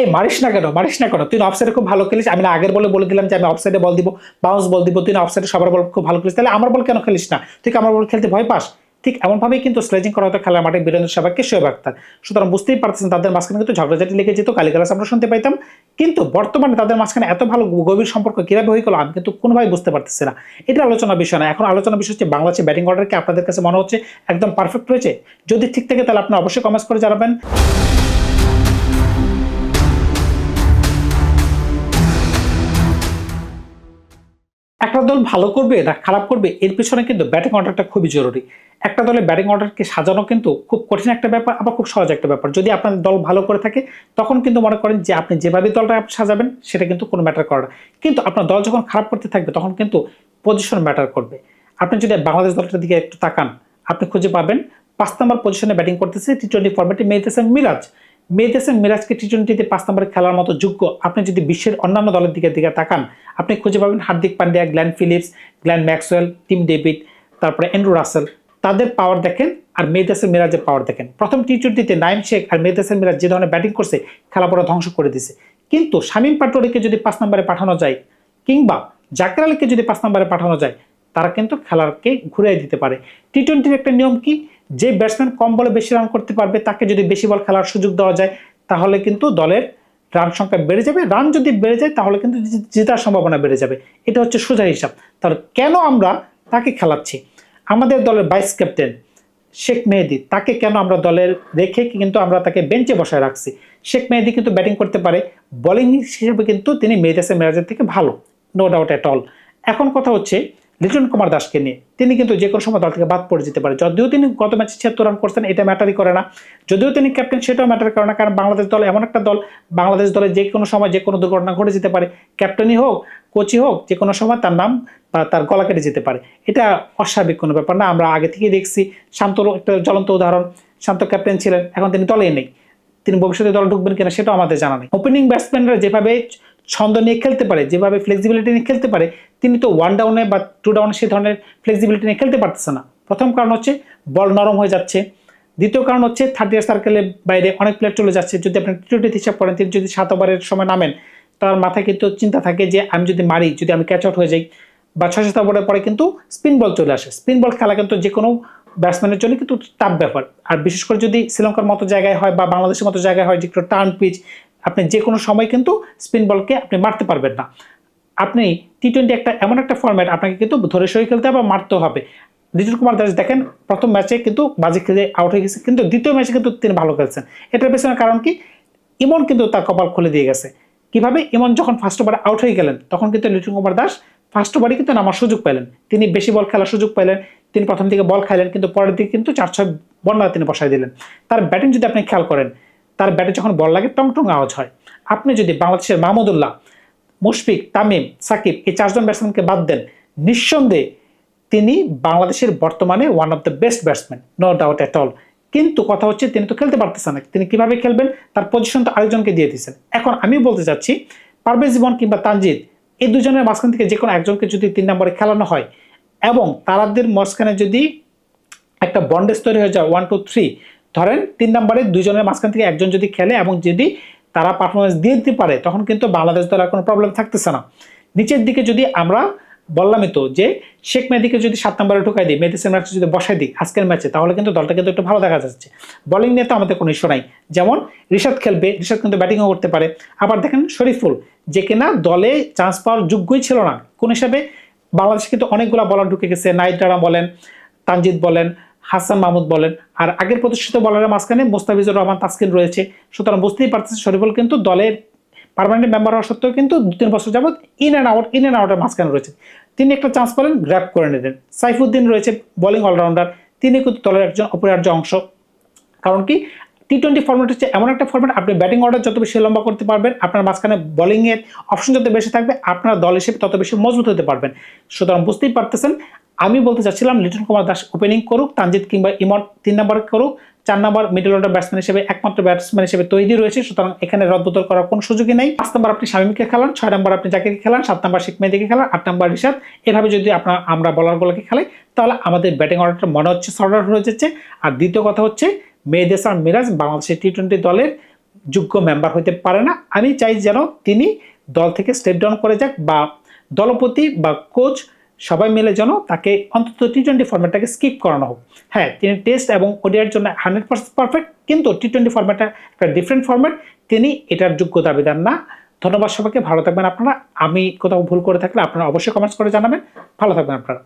এই মারিস না কেন, মারিস না কেন? তুই অফসাইডে খুব ভালো খেলিস? আমি আগের বলে বলে দিলাম যে আমি অফসাইডে বল দিব বাউন্স বল দিব, তুই অফসাইডে সবার বল খুব ভালো খেলিস। তাহলে আমার বল কেন খেলিস না? তুই আমার বল খেলতে ভয় পাস? ঠিক এমনভাবেই কিন্তু স্লেজিং করা হতো খেলার মাঠে বীরেন্দ্র সেবাগকে শোয়েব আক্তার সুতরাং বুঝতেই পারতেছেন তাদের মাঝখানে কিন্তু ঝগড়াঝাটি লেগে যেত, গালিগালাজ আমরা শুনতে পাইতাম। কিন্তু বর্তমানে তাদের মাঝখানে এত ভালো গভীর সম্পর্ক কীভাবে হয়ে গেল, আমি কিন্তু কোনোভাবে বুঝতে পারতেছি না। এটা আলোচনা বিষয় না। এখন আলোচনা বিষয় হচ্ছে বাংলাদেশের ব্যাটিং অর্ডার কি আপনাদের কাছে মনে হচ্ছে একদম পারফেক্ট রয়েছে? যদি ঠিক থাকে তাহলে আপনি অবশ্যই কমেন্টস করে জানাবেন। একটা দল ভালো করবে না খারাপ করবে, এর পিছনে কিন্তু ব্যাটিং অর্ডারটা খুবই জরুরি। একটা দলের ব্যাটিং অর্ডারকে সাজানো কিন্তু খুব কঠিন একটা ব্যাপার, আবার খুব সহজ একটা ব্যাপার। যদি আপনার দল ভালো করে থাকে, তখন কিন্তু মনে করেন যে আপনি যেভাবে দলটা সাজাবেন, সেটা কিন্তু কোনো ম্যাটার করে না। কিন্তু আপনার দল যখন খারাপ করতে থাকবে, তখন কিন্তু পজিশন ম্যাটার করবে। আপনি যদি বাংলাদেশ দলটার দিকে একটু তাকান, আপনি খুঁজে পাবেন, পাঁচ নম্বর পজিশনে ব্যাটিং করতেছে টি টোয়েন্টি ফর্মেটে মেয়েতেছে মিরাজ। মেয়েতেছে মিরাজকে টি টোয়েন্টিতে পাঁচ নম্বরে খেলার মতো যোগ্য। আপনি যদি বিশ্বের অন্যান্য দলের দিকে দিকে তাকান, আপনি খুঁজে পাবেন Hardik Pandya Glenn Phillips Glenn Maxwell, Tim David, তারপরে এন্ড্রু রাসেল। তাদের পাওয়ার দেখেন আর মেয়েদাসের মিরাজের পাওয়ার দেখেন। প্রথম টি টোয়েন্টিতে নাইম শেখ আর মেয়েদাসের মিরাজ যে ধরনের ব্যাটিং করছে, খেলা পুরো ধ্বংস করে দিছে। কিন্তু শামীম পাটোয়ারিকে যদি পাঁচ নম্বরে পাঠানো যায়, কিংবা জাকির আলীকে যদি পাঁচ নম্বরে পাঠানো যায়, তারা কিন্তু খেলারকে ঘুরিয়ে দিতে পারে। টি টোয়েন্টির একটা নিয়ম কি? যে ব্যাটসম্যান কম বলে বেশি রান করতে পারবে, তাকে যদি বেশি বল খেলার সুযোগ দেওয়া যায়, তাহলে কিন্তু দলের রান সংখ্যা বেড়ে যাবে। রান যদি বেড়ে যায়, তাহলে কিন্তু জেতার সম্ভাবনা বেড়ে যাবে। এটা হচ্ছে সোজা হিসাব। তাহলে কেন আমরা তাকে খেলাচ্ছি? আমাদের দলের ভাইস ক্যাপ্টেন শেখ মেহেদি, তাকে কেন আমরা দলের রেখে কিন্তু আমরা তাকে বেঞ্চে বসায় রাখছি? শেখ মেহেদি কিন্তু ব্যাটিং করতে পারে। বোলিং হিসেবে কিন্তু তিনি মেহেদাসের মেরাজের থেকে ভালো নো ডাউট অ্যাট অল এখন কথা হচ্ছে লিটন কুমার দাসকে নিয়ে। তিনি কিন্তু যে কোনো সময় দল থেকে বাদ পড়ে যেতে পারে। যদিও তিনি গত ম্যাচে ছিয়াত্তর রান করছেন, এটা ম্যাটারই করে না। যদিও তিনি ক্যাপ্টেন, সেটাও ম্যাটার করে না, কারণ বাংলাদেশ দল এমন একটা দল। বাংলাদেশ দলে যে কোনো সময় যে কোনো দুর্ঘটনা ঘটে যেতে পারে। ক্যাপ্টেনই হোক, কোচই হোক, যে কোনো সময় তার নাম বা তার গলা কেটে যেতে পারে। এটা অস্বাভাবিক কোনো ব্যাপার না। আমরা আগে থেকেই দেখছি শান্তর একটা জ্বলন্ত উদাহরণ। শান্ত ক্যাপ্টেন ছিলেন, এখন তিনি দলেই নেই। তিনি ভবিষ্যতে দল ঢুকবেন কিনা সেটাও আমাদের জানা নেই। ওপেনিং ব্যাটসম্যানরা যেভাবে ছন্দ নিয়ে খেলতে পারে, যেভাবে ফ্লেক্সিবিলিটি নিয়ে খেলতে পারে, তিনি তো ওয়ান ডাউনে বা টু ডাউনে সে ধরনের ফ্লেক্সিবিলিটি নিয়ে খেলতে পারতেছে না। প্রথম কারণ হচ্ছে বল নরম হয়ে যাচ্ছে। দ্বিতীয় কারণ হচ্ছে থার্ড ইয়ার সার্কেলের বাইরে অনেক প্লেয়ার চলে যাচ্ছে। যদি আপনি টি টোয়েন্টি হিসাব করেন, তিনি যদি সাত ওভারের সময় নামেন, তার মাথায় কিন্তু চিন্তা থাকে যে আমি যদি মারি, যদি আমি ক্যাচ আউট হয়ে যাই, বা ছয় সাত ওভারের পরে কিন্তু স্পিন বল চলে আসে। স্পিন বল খেলা কিন্তু যে কোনো ব্যাটসম্যানের জন্য কিন্তু টাফ ব্যাপার। আর বিশেষ করে যদি শ্রীলঙ্কার মতো জায়গায় হয় বা বাংলাদেশের মতো জায়গায় হয়, যে টার্ন পিচ আপনি যে কোনো সময় কিন্তু স্পিন বলকে আপনি মারতে পারবেন না। আপনি টি টোয়েন্টি একটা এমন একটা ফর্ম্যাট আপনাকে কিন্তু ধরে সই খেলতে হবে মারতে হবে। লিটন কুমার দাস দেখেন, প্রথম ম্যাচে কিন্তু বাজে খেলে আউট হয়ে গেছে, কিন্তু দ্বিতীয় ম্যাচে কিন্তু তিনি ভালো খেলছেন। এটার পেছনে কারণ কি? ইমন কিন্তু তার কপাল খুলে দিয়ে গেছে। কীভাবে? ইমন যখন ফার্স্ট ওভারে আউট হয়ে গেলেন, তখন কিন্তু লিটন কুমার দাস ফার্স্ট ওভারে কিন্তু নামার সুযোগ পেলেন। তিনি বেশি বল খেলার সুযোগ পেলেন। তিনি প্রথম দিকে বল খাইলেন, কিন্তু পরের দিকে কিন্তু চার ছয় বন্যা তিনি বসাই দিলেন। তার ব্যাটিং যদি আপনি খেয়াল করেন তার ব্যাটে যখন বল লাগে টং টং আওয়াজ হয়। আপনি যদি বাংলাদেশের মাহমুদুল্লাহ মুশফিক, তামিম, সাকিব এই চারজন ব্যাটসম্যানকে বাদ দেন, নিঃসন্দেহে তিনি বাংলাদেশের বর্তমানে one of the best batsman no doubt at all কিন্তু কথা হচ্ছে তিনি তো খেলতে পারতেছেন না। তিনি কীভাবে খেলবেন? তার পজিশন তো আরেকজনকে দিয়ে দিয়েছেন। এখন আমি বলতে চাচ্ছি, পারভেজ জীবন কিংবা তানজিদ, এই দুজনের মাঝখান থেকে যে কোনো একজনকে যদি তিন নম্বরে খেলানো হয় এবং তারাদের মাঝখানে যদি একটা বন্ডেজ তৈরি হয়ে যায় ওয়ান টু থ্রি ধরেন তিন নম্বরে দুজনের মাঝখান থেকে একজন যদি খেলে এবং যদি তারা পারফরমেন্স দিয়ে দিতে পারে, তখন কিন্তু বাংলাদেশ দলের কোনো প্রবলেম থাকতেছে না। নিচের দিকে যদি আমরা বললামই তো যে, শেখ মেহেদিকে যদি সাত নম্বরে ঢুকাই দিই, মেহেদি ম্যাচে যদি বসাই দিই আজকের ম্যাচে তাহলে কিন্তু দলটা কিন্তু একটু ভালো দেখা যাচ্ছে। বোলিং নিয়ে তো আমাদের কোনো ইস্যু নাই। যেমন ঋষাদ খেলবে ঋষাদ কিন্তু ব্যাটিংও করতে পারে। আবার দেখেন শরীফুল, যে কিনা দলে চান্স পাওয়ার যোগ্যই ছিল না। কোন হিসাবে বাংলাদেশে কিন্তু অনেকগুলো বলার ঢুকে গেছে নাইট্রারা বলেন, তানজিদ বলেন হাসান মাহমুদ বলেন, আর আগের প্রতিষ্ঠিত বলারের মাঝখানে মোস্তাফিজুর রহমান তাসকিন রয়েছে। সুতরাং বুঝতেই পারতেছে শরীফুল কিন্তু দলের পারমানেন্ট মেম্বার হওয়া সত্ত্বেও কিন্তু দু তিন বছর যাবত in and out in and আউটের মাঝখানে রয়েছে। তিনি একটা চান্স পেলেন গ্র্যাপ করে নিলেন। সাইফুদ্দিন রয়েছে বোলিং অলরাউন্ডার তিনি কিন্তু দলের একজন অপরিহার্য অংশ। কারণ কি? টি টোয়েন্টি ফর্মেট হচ্ছে এমন একটা ফর্মেট আপনি ব্যাটিং অর্ডার যত বেশি লম্বা করতে পারবেন, আপনার মাঝখানে বোলিংয়ের অপশন যত বেশি থাকবে, আপনার দল হিসেবে তত বেশি মজবুত হতে পারবেন। সুতরাং বুঝতেই পারতেছেন আমি বলতে চাচ্ছিলাম, লিটন কুমার দাস ওপেনিং করুক তানজিদ কিংবা ইমন তিন নম্বর করুক, চার নম্বর মিডল অর্ডার ব্যাটসম্যান হিসেবে, একমাত্র ব্যাটসম্যান হিসেবে তৈরি রয়েছে, সুতরাং এখানে রদবদল করার কোনো সুযোগই নেই। পাঁচ নম্বর আপনি শামীমকে খেলান, ছয় নম্বর আপনি জাকিরকে খেলান, সাত নম্বর শেখ মেহেদিকে খেলান, আট নম্বর রিশাদ। এভাবে যদি আপনার আমরা বলারগুলোকে খেলাই, তাহলে আমাদের ব্যাটিং অর্ডারটা মনে হচ্ছে আউট হয়ে যাচ্ছে। আর দ্বিতীয় কথা হচ্ছে মেহেদেস আর মিরাজ বাংলাদেশের টি টোয়েন্টি দলের যোগ্য মেম্বার হতে পারে না। আমি চাই যেন তিনি দল থেকে স্টেপ ডাউন করে যাক বা দলপতি বা কোচ সবাই মিলে যেন তাকে অন্তত টি টোয়েন্টি ফর্ম্যাটটাকে স্কিপ করানো হোক। হ্যাঁ তিনি টেস্ট এবং ওডিয়ার জন্য হান্ড্রেড পার্সেন্ট পারফেক্ট কিন্তু টি টোয়েন্টি ফর্ম্যাটটা একটা ডিফারেন্ট ফর্ম্যাট তিনি এটার যোগ্য দাবিদার না। ধন্যবাদ সবাইকে, ভালো থাকবেন আপনারা। আমি কোথাও ভুল করে থাকলে আপনারা অবশ্যই কমেন্টস করে জানাবেন। ভালো থাকবেন আপনারা।